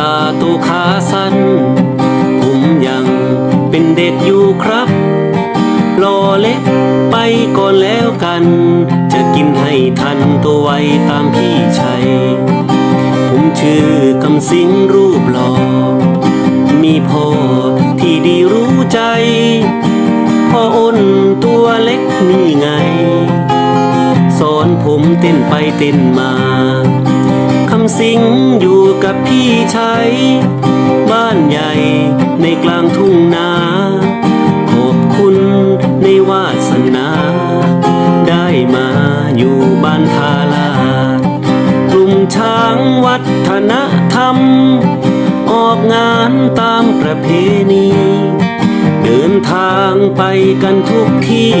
ตาโตขาสั้น ผมยังเป็นเด็กอยู่ครับรอเล็กไปก่อนแล้วกัน จะกินให้ทันตัวไวตามพี่ชัย ผมชื่อกำสิงรูปหล่อมีพ่อที่ดีรู้ใจ พ่ออ้นตัวเล็กนี่ไง สอนผมเต้นไปเต้นมา สิงอยู่กับพี่ชัยบ้านใหญ่ในกลางทุ่งนา ขอบคุณในวาสนา ได้มาอยู่บ้านทาลาดกลุ่มช้างวัฒนธรรม ออกงานตามประเพณี เดินทางไปกันทุกที่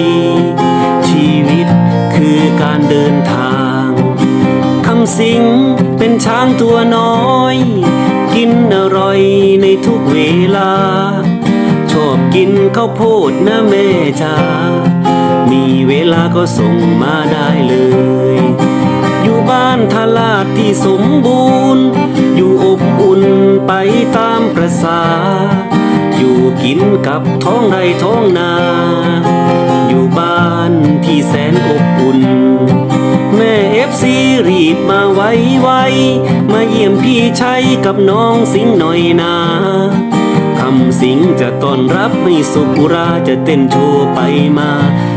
ชีวิตคือการเดินทาง คำสิง ช้างตัวน้อย กินอร่อยในทุกเวลา ชอบกินข้าวโพดนะแม่จ้ามีเวลาก็ส่งมาได้เลย อยู่บ้านทลาดที่สมบูรณ์ อยู่อบอุ่นไปตามประสา อยู่กินกับท้องไรท้องนา อยู่บ้านที่แสนอบอุ่น มาไวไวๆมาเยี่ยมพี่ชัยกับน้องสิงหน่อยนาคำสิงจะต้อนรับให้สุกุราจะเต้นโชว์ไปมา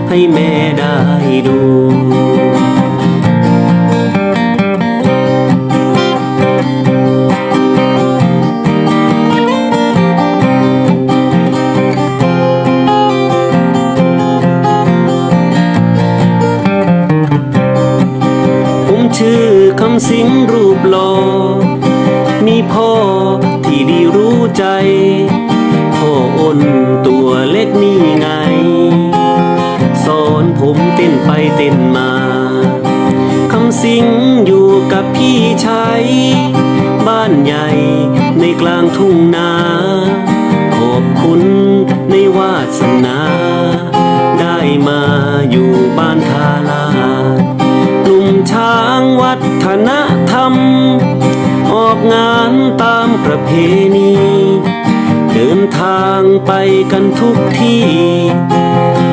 ให้แม่ได้ดูผมชื่อ คำสิงรูปหล่อมีพ่อที่ดีรู้ใจ พ่ออ้นตัวเล็กนี่ไง สอนผมเต้นไปเต้นมา คำสิงอยู่กับพี่ชัยบ้านใหญ่ในกลางทุ่งนาขอบคุณในวาสนา ได้มาอยู่บ้านทาลาดกลุ่มช้าง วัฒนธรรม ออกงานตามประเพณี เดินทางไปกันทุกที่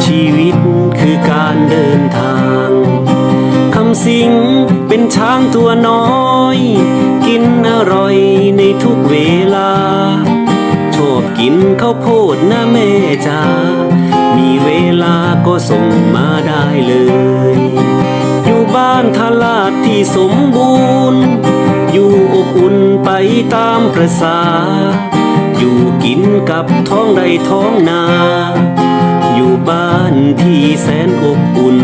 ชีวิตคือการเดินทางคำสิงเป็นช้างตัวน้อย กินอร่อยในทุกเวลาชอบกินข้าวโพดนะแม่จ้ามีเวลาก็ส่งมาได้เลย ทลาดที่สมบูรณ์ อยู่อบอุ่นไปตามประสา อยู่กินกับท้องไรท้องนา อยู่บ้านที่แสนอบอุ่น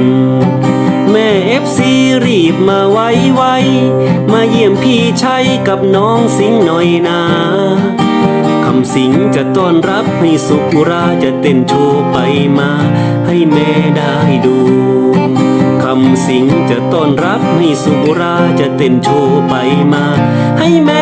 แม่เอฟซีรีบมาไวไวมาเยี่ยมพี่ชัยกับน้องสิงหน่อยนาคำสิงจะต้อนรับให้สุกุราจะเต้นโชว์ไปมา ให้แม่ ต้อนรับให้สุราจะเต้นโชว์ไปมา ให้แม่